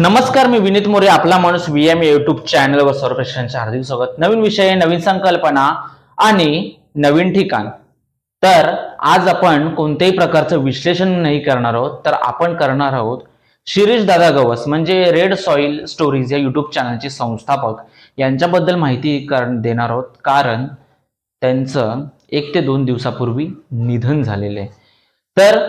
नमस्कार मी विनीत मोरे आपला माणूस व्ही एम युट्यूब चॅनल व सर्व प्रेक्षकांचे हार्दिक स्वागत. नवीन विषय नवीन संकल्पना आणि नवीन ठिकाण. तर आज आपण कोणत्याही प्रकारचं विश्लेषण नाही करणार आहोत तर आपण करणार आहोत शिरीष दादा गवस म्हणजे रेड सॉइल स्टोरीज या युट्यूब चॅनलचे संस्थापक. यांच्याबद्दल माहिती कर देणार आहोत कारण त्यांचं एक ते दोन दिवसापूर्वी निधन झालेलं आहे. तर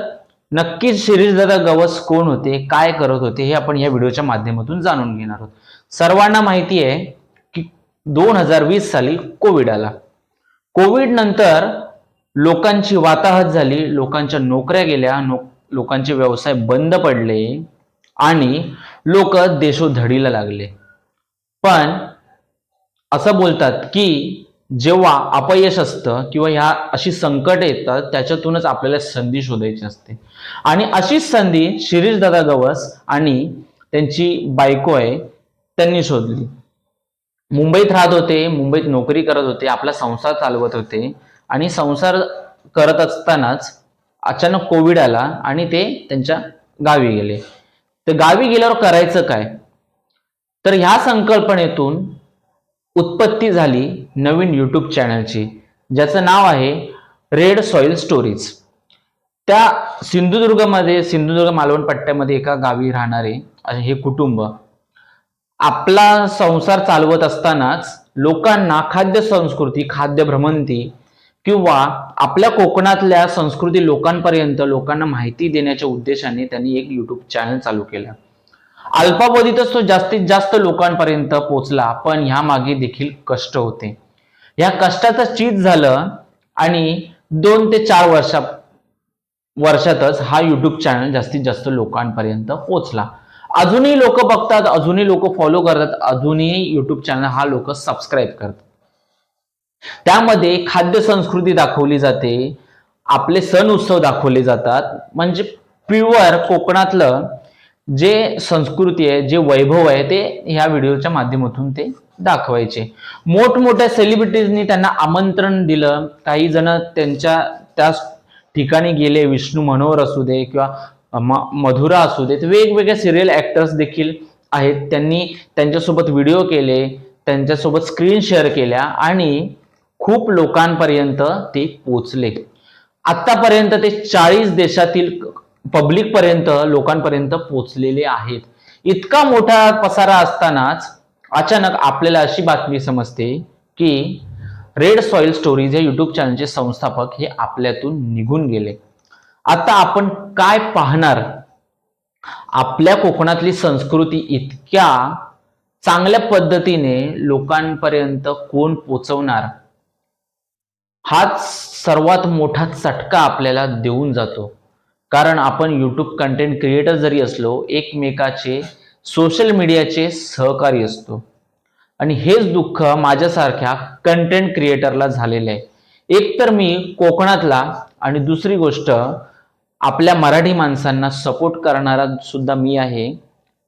नक्कीच शिरीषदादा गवस कोण होते काय करत होते हे आपण या व्हिडिओच्या माध्यमातून जाणून घेणार आहोत. सर्वांना माहिती आहे की दोन हजार वीस साली कोविड आला. कोविड नंतर लोकांची वाताहत झाली लोकांच्या नोकऱ्या गेल्या नो लोकांचे व्यवसाय बंद पडले आणि लोक देशोधडीला लागले. पण असं बोलतात की जेव्हा अपयश असतं किंवा ह्या अशी संकट येतात त्याच्यातूनच आपल्याला संधी शोधायची असते. आणि अशीच संधी शिरीष दादा गवस आणि त्यांची बायको आहे त्यांनी शोधली. मुंबईत राहत होते मुंबईत नोकरी करत होते आपला संसार चालवत होते आणि संसार करत असतानाच अचानक कोविड आला आणि ते त्यांच्या गावी गेले. तर गावी गेल्यावर करायचं काय? तर ह्या संकल्पनेतून उत्पत्ती झाली नवीन यूट्यूब चॅनलची ज्याचं नाव आहे रेड सॉइल स्टोरीज त्या सिंधुदुर्गमध्ये सिंधुदुर्ग मालवण पट्ट्यामध्ये एका गावी राहणारे हे कुटुंब आपला संसार चालवत असतानाच लोकांना खाद्य संस्कृती खाद्य भ्रमंती किंवा आपल्या कोकणातल्या संस्कृती लोकांपर्यंत लोकांना माहिती देण्याच्या उद्देशाने त्यांनी एक यूट्यूब चॅनल चालू केलं. अल्पावधीतच तो जास्तीत जास्त लोकांपर्यंत पोचला पण ह्या मागे देखील कष्ट होते. या कष्टाचं चीज झालं आणि दोन ते चार वर्षा वर्षातच हा युट्यूब चॅनल जास्तीत जास्त लोकांपर्यंत पोचला. अजूनही लोक बघतात अजूनही लोक फॉलो करतात अजूनही युट्यूब चॅनल हा लोक सबस्क्राईब करतात. त्यामध्ये खाद्य संस्कृती दाखवली जाते आपले सण उत्सव दाखवले जातात म्हणजे प्युअर कोकणातलं जे संस्कृती आहे जे वैभव आहे ते ह्या व्हिडिओच्या माध्यमातून ते दाखवायचे. मोठमोठ्या सेलिब्रिटीजनी त्यांना आमंत्रण दिलं. काही जण त्यांच्या त्या ठिकाणी गेले विष्णू मनोहर असू दे किंवा म- मधुरा असू देत वेगवेगळे सिरियल ऍक्टर्स देखील आहेत. त्यांनी त्यांच्यासोबत व्हिडिओ केले त्यांच्यासोबत स्क्रीन शेअर केल्या आणि खूप लोकांपर्यंत ते पोचले आतापर्यंत ते चाळीस देशातील पब्लिक पर्यंत लोकांपर्यंत पोचलेले आहेत. इतका मोठा पसारा असतानाच अचानक आपल्याला अशी बातमी समजते की रेड सॉइल स्टोरीज या युट्यूब चॅनलचे संस्थापक हे आपल्यातून निघून गेले. आता आपण काय पाहणार? आपल्या कोकणातली संस्कृती इतक्या चांगल्या पद्धतीने लोकांपर्यंत कोण पोचवणार? हाच सर्वात मोठा चटका आपल्याला देऊन जातो. कारण आपण यूट्यूब कंटेंट क्रिएटर जरी असलो एकमेकाचे सोशल मीडियाचे सहकारी असतो. आणि हेच दुःख माझ्यासारख्या कंटेंट क्रिएटरला झालेलं आहे. एक तर मी कोकणातला आणि दुसरी गोष्ट आपल्या मराठी माणसांना सपोर्ट करणारा सुद्धा मी आहे.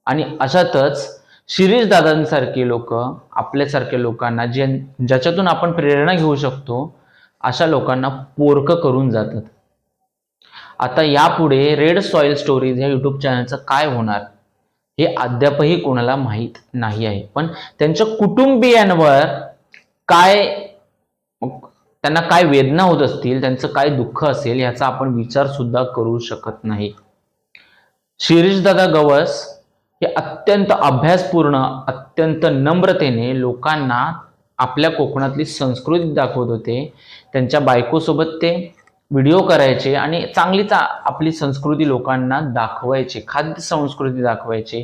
आणि अशातच शिरीष दादांसारखे लोक आपल्यासारख्या लोकांना जे ज्याच्यातून आपण प्रेरणा घेऊ शकतो अशा लोकांना पोरकं करून जातात. आता यापुढे रेड सॉइल स्टोरीज या यूट्यूब चॅनलचं काय होणार? हे अद्यापही कोणाला माहीत नाही आहे. पण त्यांच्या कुटुंबियांवर काय त्यांना काय वेदना होत असतील त्यांचं काय दुःख असेल याचा आपण विचार सुद्धा करू शकत नाही. शिरीषदादा गवस हे अत्यंत अभ्यासपूर्ण अत्यंत नम्रतेने लोकांना आपल्या कोकणातली संस्कृती दाखवत होते. त्यांच्या बायकोसोबत ते व्हिडिओ करायचे आणि चांगलीच आपली संस्कृती लोकांना दाखवायचे खाद्य संस्कृती दाखवायचे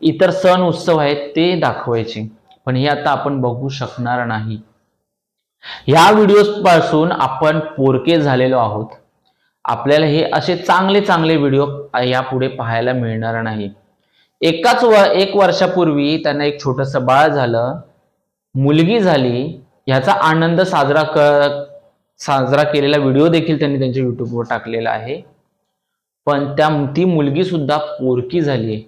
इतर सण उत्सव आहेत ते दाखवायचे. पण हे आता आपण बघू शकणार नाही. ह्या व्हिडिओ पासून आपण पोरके झालेलो आहोत. आपल्याला हे असे चांगले चांगले व्हिडिओ यापुढे पाहायला मिळणार नाही. एकाच व एक वर्षापूर्वी त्यांना एक छोटस बाळ झालं. मुलगी झाली. ह्याचा आनंद साजरा कर साजरा केलेला व्हिडिओ देखील त्यांनी त्यांच्या युट्यूबवर टाकलेला आहे. पण त्या ती मुलगी सुद्धा पोरकी झाली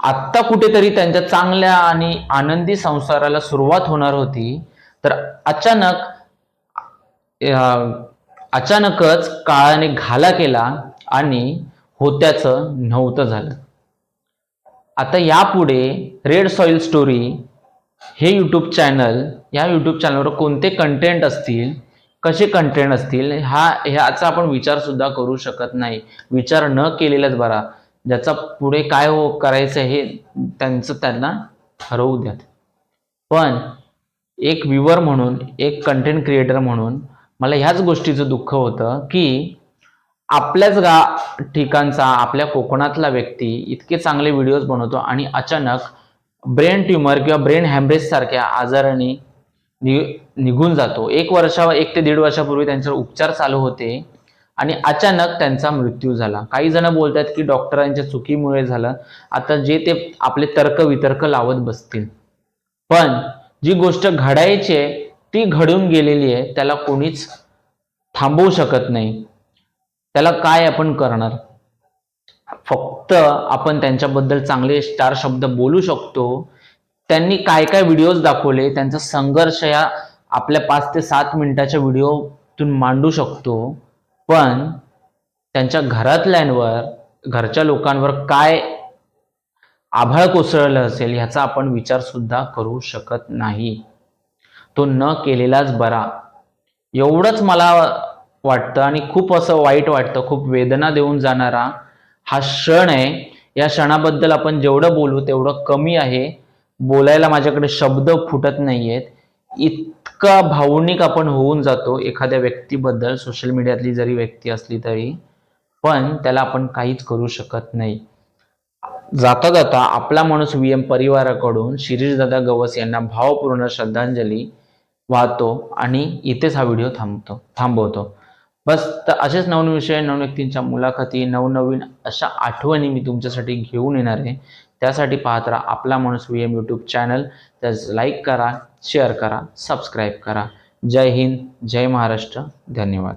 आत्ता कुठेतरी त्यांच्या चांगल्या आणि आनंदी संसाराला सुरुवात होणार होती. तर अचानक अचानकच काळाने घाला केला आणि होत्याचं नव्हतं झालं. आता यापुढे रेड सॉइल स्टोरी हे यूट्यूब चॅनल या यूट्यूब चॅनलवर कोणते कंटेंट असतील कसे कंटेंट असतील हा ह्याचा आपण विचार सुद्धा करू शकत नाही. विचार न केलेलाच बरा. ज्याचा पुढे काय हो करायचं हे त्यांचं त्यांना ठरवू द्यात. पण एक व्ह्युअर म्हणून एक कंटेंट क्रिएटर म्हणून मला ह्याच गोष्टीचं दुःख होतं की आपल्याच गा ठिकाणचा आपल्या कोकणातला व्यक्ती इतके चांगले व्हिडिओज बनवतो आणि अचानक ब्रेन ट्युमर किंवा ब्रेन हॅमरेज सारख्या आजाराने नि- निघून जातो. एक वर्षा एक ते दीड वर्षापूर्वी त्यांच्यावर उपचार चालू होते आणि अचानक त्यांचा मृत्यू झाला. काही जण बोलतात की डॉक्टरांच्या चुकीमुळे झालं. आता जे ते आपले तर्क वितर्क लावत बसतील. पण जी गोष्ट घडायची आहे ती घडून गेलेली आहे त्याला कोणीच थांबवू शकत नाही. त्याला काय आपण करणार? फक्त आपण त्यांच्याबद्दल चांगले स्टार शब्द बोलू शकतो. त्यांनी काय काय व्हिडिओज दाखवले त्यांचा संघर्ष या आपल्या पाच ते सात मिनिटाच्या व्हिडिओतून मांडू शकतो. पण त्यांच्या घरातल्यांवर घरच्या लोकांवर काय आभाळ कोसळलं असेल ह्याचा आपण विचार सुद्धा करू शकत नाही. तो न केलेलाच बरा. एवढंच मला वाटतं आणि खूप असं वाईट वाटतं खूप वेदना देऊन जाणारा हा क्षण आहे. या क्षणाबद्दल आपण जेवढं बोलू तेवढं कमी आहे. बोलायला माझ्याकडे शब्द फुटत नाहीयेत. इतका भावनिक आपण होऊन जातो एखाद्या व्यक्तीबद्दल. सोशल मीडियातली जरी व्यक्ती असली तरी. पण त्याला आपण काहीच करू शकत नाही. जाता जाता आपला माणूस व्ही एम परिवाराकडून शिरीषदादा गवस यांना भावपूर्ण श्रद्धांजली वाहतो आणि इथेच हा व्हिडिओ थांबतो थांबवतो. बस तर असेच नवनवीन विषय नवीन व्यक्तींच्या मुलाखती नवनवीन अशा आठवणी मी तुमच्यासाठी घेऊन येणार आहे. त्यासाठी पाहत राहा आपला माणूस व्ही एम यूट्यूब चॅनल त्याच लाईक करा शेअर करा सबस्क्राईब करा. जय हिंद जय महाराष्ट्र. धन्यवाद.